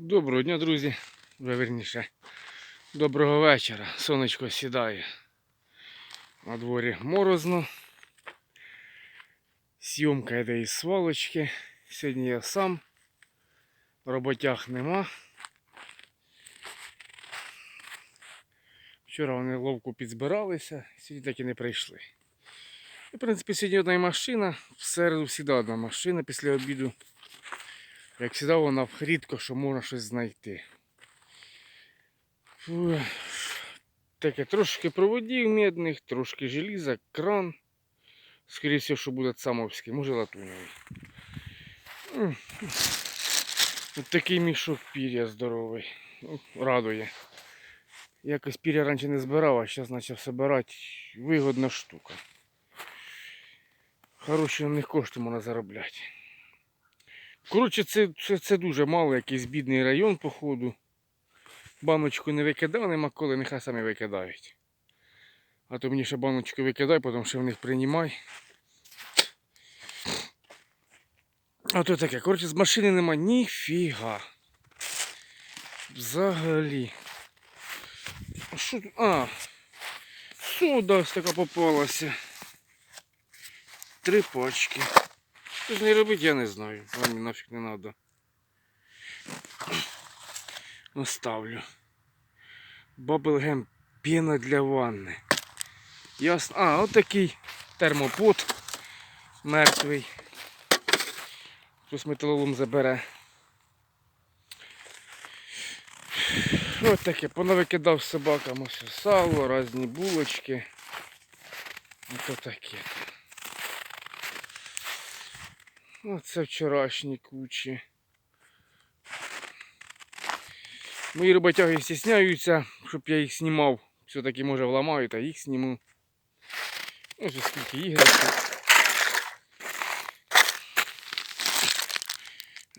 Доброго дня, друзі. Верніше. Доброго вечора. Сонечко сідає. На дворі морозно. Сйомка йде із свалочки. Сьогодні я сам. Роботяг нема. Вчора вони ловко підзбиралися, сьогодні так і не прийшли. І, в принципі, сьогодні одна машина, в середу завжди одна машина після обіду. Як завжди, вона рідко, що можна щось знайти. Таке трошки проводів медних, трошки желіза, кран. Скоріше всього, що буде самовський, може латуневий. М. От такий мішок пір'я здоровий. Ну, Радує. Якось пір'я раніше не збирав, а зараз почав збирати. Вигодна штука. Хороші на них кошти можна заробляти. Коротше, це, це, це дуже мало, якийсь бідний район, походу. Баночку не викидав, нема коли, нехай самі викидають. А то мені ще баночку викидай, потім ще в них приймай. А то таке, коротше, з машини нема ніфіга. Взагалі. Що тут? А, сода така попалася. Три пачки. Що ж не робити, я не знаю. Вам мені нафіг не треба. Оставлю. Баблгем піна для ванни. Ясно. А, от такий термопот мертвий. Хтось металолом забере. Ось таке, понавикидав собакам ось сало, різні булочки. Ото таке. Оце вчорашні кучі. Мої роботяги стісняються, щоб я їх знімав. Все-таки може вламаю, та їх зніму. Ось ось скільки іграшок.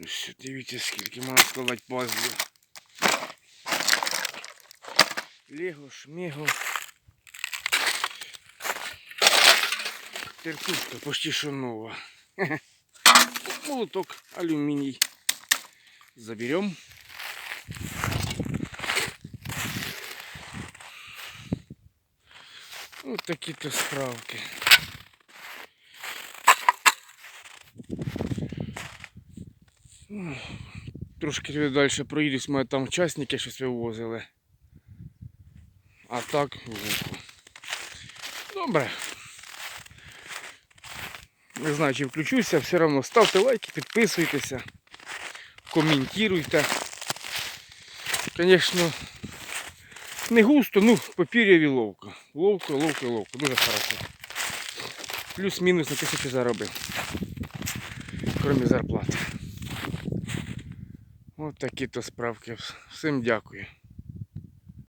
Ось дивіться скільки можна складати пазлів. Лего, шмего. Терпушка почти що нова. Молоток алюминий. Заберем. Вот такие-то справки. Ну, Трошки далі проїдусь, ми там учасники щось вивозили. А так вуху. Добре. Не знаю, чи включуся, все одно ставте лайки, підписуйтеся, коментуйте. Звісно, не густо, ну, папір'яві ловко. Ловко, ловко, ловко. Дуже хорошо. Плюс-мінус на тисячу заробив. Крім зарплати. Ось такі то справки. Всім дякую.